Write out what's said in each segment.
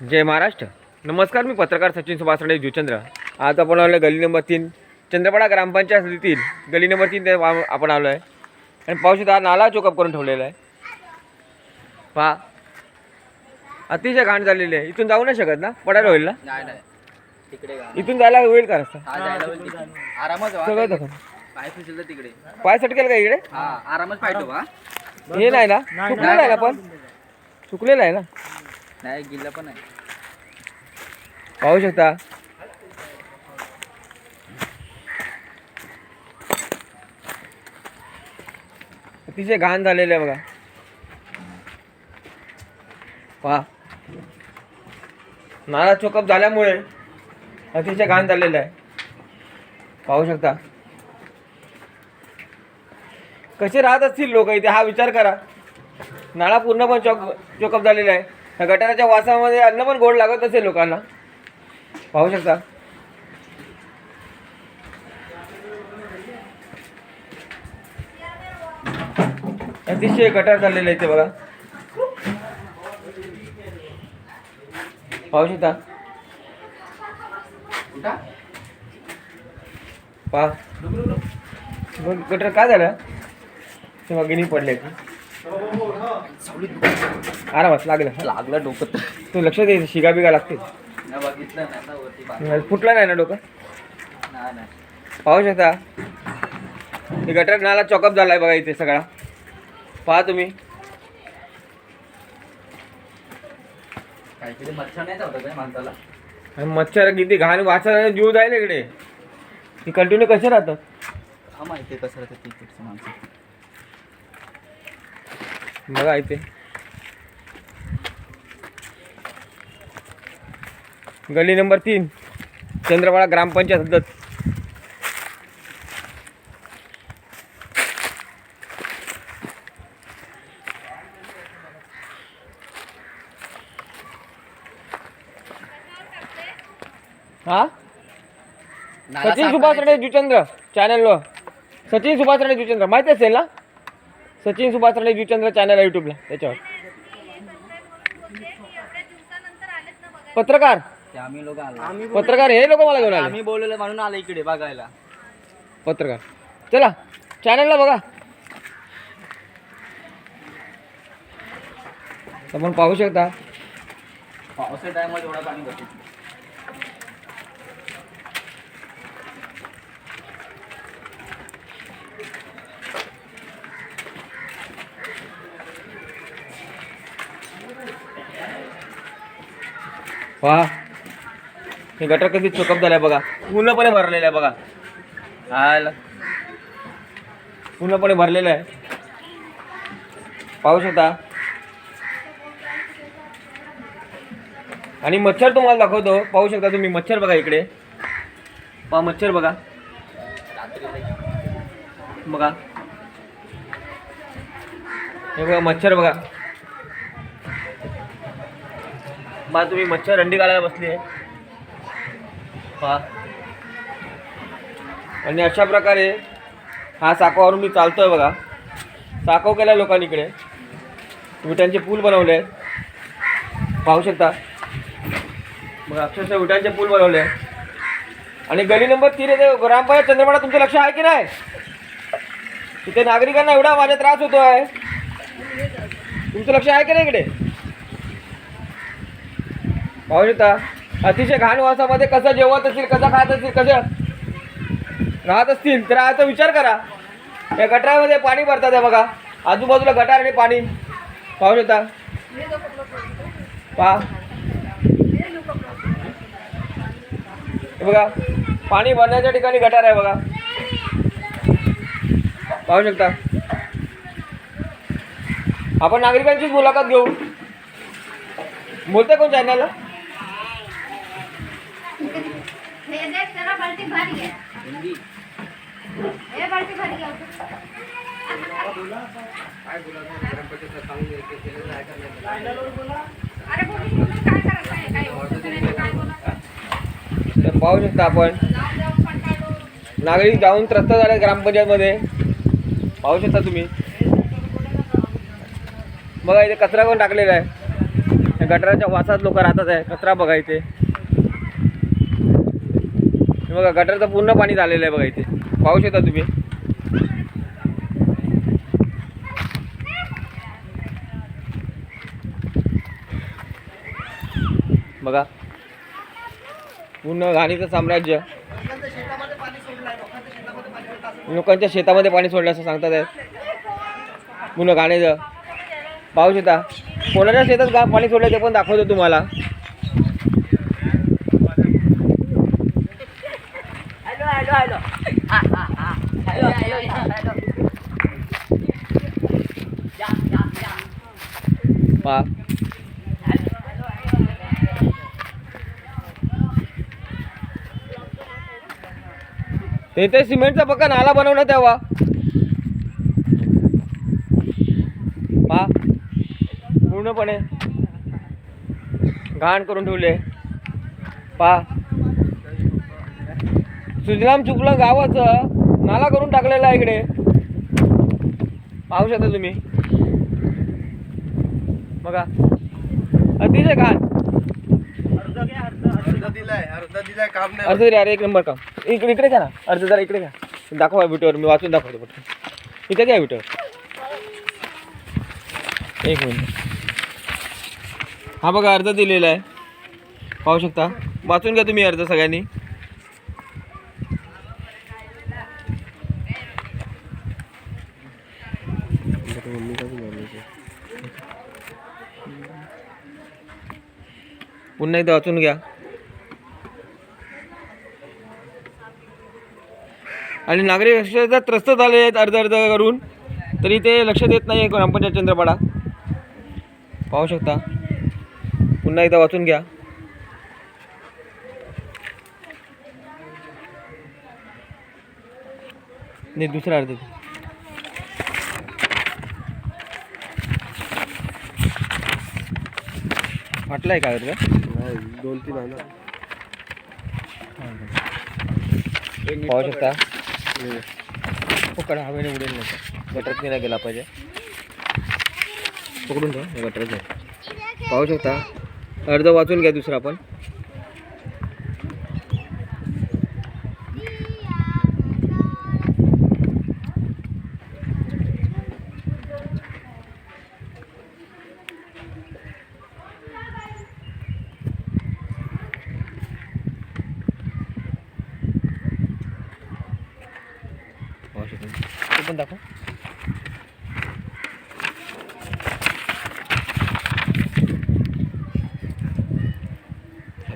जय महाराष्ट्र. नमस्कार मी पत्रकार सचिन सुभाष राणे जुचंद्र आज आपण आलो गली नंबर तीन चंद्रपाडा ग्रामपंचायत समितीतील गली नंबर तीन ते आपण आलो आहे आणि शकता हा नाला चोकअप करून ठेवलेला आहे. पहा. अतिशय घाण झालेली आहे. इथून जाऊ नाही शकत ना? पडायला होईल ना? नाही नाही. तिकडे गा. इथून जायला होईल का रस्ता? हा जायला होईल तिकडे. आरामच व्हा. सगळं दाखव. पाय फिसलं तिकडे. पाय सटकेल का इकडे? हा आरामच हे. नाही ना? चुकलेलं आहे ना पण? चुकलेलं आहे ना? नाही गिल्ला पण आहे. पाहू शकता? अतिशय घाण झालेलं आहे बघा. पहा. नाला चोकअप झाल्यामुळे अतिशय घाण झालेलं आहे. पाहू शकता? कसे राहत असतील लोक इथे? हा विचार करा. नाळा पूर्ण पण चोकअप झालेला आहे. गटाराच्या वासामध्ये अन्न पण गोड लागत असेल लोकांना. पाहू शकता. अतिशय गटार झालेलं आहे ते बघा. पाहू शकता. बघ, गटर काय झालं? ते गिनी पडले आरामात लागलं लागलं डोकं तू लक्ष दे शिगा बिगा लागते. फुटलं नाही ना डोकं? पाहू शकता. हे गटर नाला चॉकअप झालाय बघा इथे सगळा. पहा तुम्ही. काहीतरी मच्छर किती घाण वाचा जीव जाईल इकडे. ती कंटिन्यू कसे राहतात? हा माहिती आहे कसं राहतं तिकडचं माणसं. बघा इथे. गली नंबर तीन चंद्रपाडा ग्रामपंचायत हद्दत हा? सचिन सुभाष. राणे जुचंद्र चॅनलवर सचिन सुभाष राणे जुचंद्र माहिती असेल ना? सचिन सुभाष राणे जुचंद्र चॅनल आहे यूट्यूबला त्याच्यावर. पत्रकार. ते आम्ही लोक आलो पत्रकार हे लोक मला घेऊन आले. आम्ही बोलवलं म्हणून आलो इकडे बघायला. पत्रकार. चला चॅनलला बघा. आपण पाहू शकता. पावसाच्या टायमात एवढा पाणी बसत वा. हे गटर कधी चोकअप झालाय बघा. पूर्णपणे भरलेलं आहे बघा. आला. पूर्णपणे भरलेलं आहे. पाहू शकता. आणि मच्छर तुम्हाला दाखवतो. पाहू शकता तुम्ही मच्छर बघा इकडे. पहा मच्छर बघा. बघा. हे बघा मच्छर बघा. बा तुम्ही मच्छर अंडी घालायला बसली आहे. पहा. आणि अशा प्रकारे हा साकावरून मी चालतोय बघा. साकव केला लोकांनी इकडे. विटांचे पूल बनवले आहेत. पाहू शकता. बघा अक्षरशः विटांचे पूल बनवले आहेत. आणि गली नंबर तीन येते ग्रामपंचायत चंद्रपाडा तुमचं लक्ष आहे की नाही? तिथे नागरिकांना एवढा माझा त्रास होतो आहे तुमचं लक्ष आहे की नाही इकडे? पाहू शकता अतिशय घाण वासामध्ये कसं जेवत असतील कसं खात असतील कसं राहत असतील तर आता विचार करा. या गटारामध्ये पाणी भरतात आहे बघा. आजूबाजूला गटार आणि पाणी. पाहू शकता पहा बघा पाणी भरण्याच्या ठिकाणी गटार आहे बघा. पाहू शकता आपण नागरिकांचीच मुलाखत घेऊ. बोलते कोण चॅनलला तर पाहू शकता आपण. नागरिक जाऊन त्रस्त झाले ग्रामपंचायतमध्ये. पाहू शकता तुम्ही. बघा इथे कचरा पण टाकलेला आहे. गटराच्या गटाराच्या वासात लोक राहतात आहे. कचरा बघा इथे. हे बघा गटारचं पूर्ण पाणी झालेलं आहे बघा इथे. पाहू शकता तुम्ही. बघा. पूर्ण घाणीचं साम्राज्य. लोकांच्या शेतामध्ये पाणी सोडलं असं सांगतात आहेत. पूर्ण घाणीचं. पाहू शकता. कोणाच्या शेतात गा पाणी सोडलं ते पण दाखवतो तुम्हाला. पहा ते ते सिमेंटचा पक्का नाला बनवण्यात तेव्हा. पा. पूर्णपणे घाण करून ठेवले. पा. सुजलाम चुकलं गावाचं. नाला करून टाकलेला आहे इकडे. पाहू शकता तुम्ही. बघा. अतिशय घाण. अर्ज दिलाय अर्धा अर्ध तरी अरे एक नंबर काम इकडे इकडे घ्या ना अर्ज जरा इकडे घ्या. दाखवा विटवर मी वाचून दाखवतो पटकन इथे घ्या विटवर एक मिनिट. हा बघा अर्ज दिलेला आहे. पाहू शकता. वाचून घ्या तुम्ही अर्ज सगळ्यांनी. पुन्हा एकदा वाचून घ्या. आणि नागरिक अक्षरशः त्रस्त झाले आहेत अर्ध अर्ध करून. तरी ते लक्ष देत नाही ग्रामपंचायत चंद्रपाडा. पाहू शकता. पुन्हा एकदा वाचून घ्या. नाही दुसरा अर्ध. दे. वाटलाय का अर्ध? दोन तीन आहे पाहू शकता. पकड हवेने उडेल नाही. गटरात नाही गेला पाहिजे. पकडून ठेवा गटरात आहे पाहू शकता. अर्ध वाचून घ्या दुसरा पण पाहू शकता ते पण दाखव.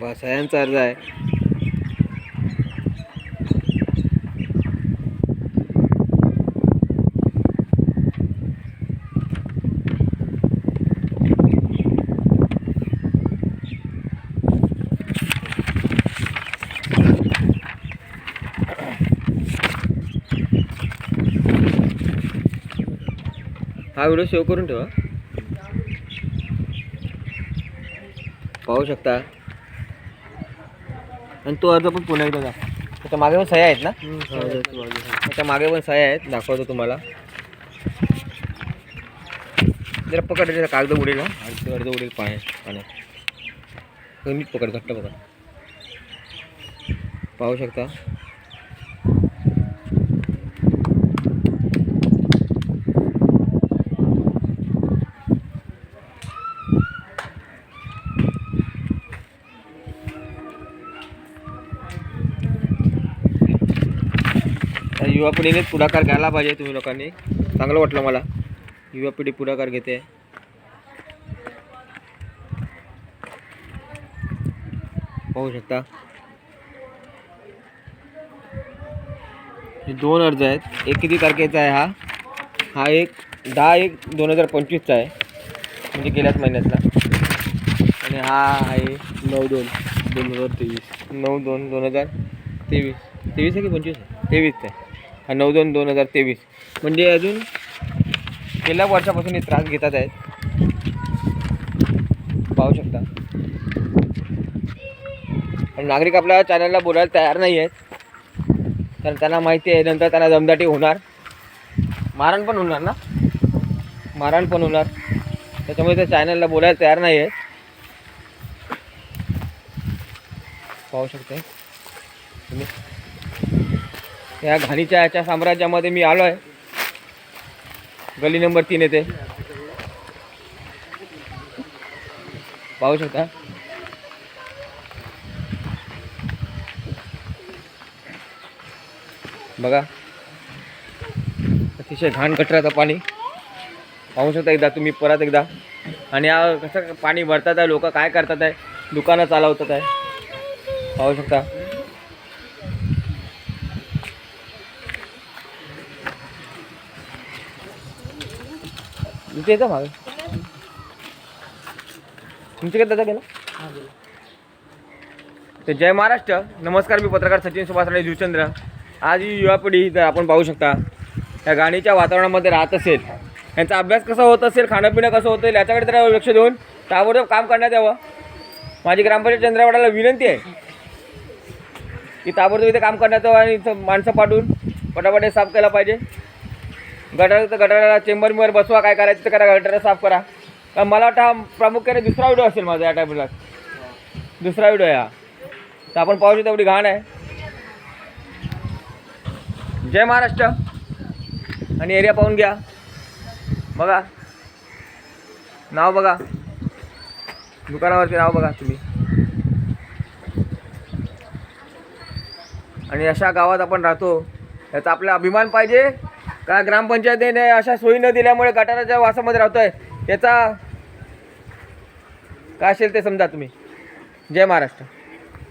बस यांचा अर्ज आहे हा व्हिडिओ सेव्ह करून ठेवा. पाहू शकता. आणि तो अर्ज पण पुन्हा एकदा दाखव. त्याच्यामागे पण सह्या आहेत ना? त्याच्यामागे पण सह्या आहेत दाखवतो तुम्हाला. जरा पकड कागद उडेल ना अर्ध अर्ध उडेल पाण्यात पाण्यात. नीट पकड घट्ट पकड. पाहू शकता. युवा पिढीने पुढाकार घ्यायला पाहिजे तुम्ही लोकांनी. चांगलं वाटलं मला. युवा पिढी पुढाकार घेते. पाहू शकता. हे दोन अर्ज आहेत. एक किती तारखेचा आहे हा? हा एक दहा एक दोन हजार पंचवीसचा आहे. म्हणजे गेल्याच महिन्यातला. आणि हा आहे नऊ दोन. दोन हजार तेवीस. नऊ दोन दोन हजार तेवीस. तेवीस आहे की पंचवीस आहे? तेवीस आहे. नऊ दोन दोन हजार तेवीस. म्हणजे अजून गेल्या वर्षापासून हे त्रास घेतात आहेत. पाहू शकता. आणि नागरिक आपल्या चॅनलला बोलायला तयार नाही आहेत. कारण त्यांना माहिती आहे नंतर त्यांना दमदाटी होणार. मारण पण होणार ना? मारण पण होणार. त्याच्यामुळे त्या चॅनलला बोलायला तयार नाही आहेत. पाहू शकते. तुम्ही? या घाणीच्या याच्या साम्राज्यामध्ये मी आलो आहे गली नंबर तीन येते. पाहू शकता? बघा. अतिशय घाण कचऱ्याचं पाणी. पाहू शकता एकदा तुम्ही परत एकदा. आणि कसं पाणी भरतात आहे लोक काय करतात आहे? दुकानं चालवतात आहे. पाहू शकता. तुमच्या येतं मागे. तुमच्याकडे दादा गेला? तर जय महाराष्ट्र. नमस्कार मी पत्रकार सचिन सुभाष राणे जुचंद्र आज ही युवा पिढी जर आपण पाहू शकता. या गाणीच्या वातावरणामध्ये राहत असेल. यांचा अभ्यास कसा होत असेल खाणंपिणं कसं होतं याच्याकडे तर लक्ष देऊन ताबडतोब काम करण्यात यावं. माझी ग्रामपंचायत चंद्रवाडाला विनंती आहे की ताबडतोब इथे काम करण्यात यावं आणि माणसं पाठवून पटापट हे साफ केला पाहिजे. गटार तर गटाराला चेंबरवर बसवा काय करायचं तर करा गटर साफ करा. कारण मला वाटतं हा प्रामुख्याने दुसरा व्हिडिओ असेल माझा या टाईमला दुसरा व्हिडिओ आहे हा तर आपण पाहू शकतो एवढी घाण आहे. जय महाराष्ट्र. आणि एरिया पाहून घ्या. बघा. नाव बघा. दुकानावरती नाव बघा तुम्ही. आणि अशा गावात आपण राहतो. याचा आपला अभिमान पाहिजे. का ग्रामपंचायतीने अशा सोयी न दिल्यामुळे गटाराच्या वासामध्ये राहतोय याचा काय असेल ते समजा तुम्ही. जय महाराष्ट्र.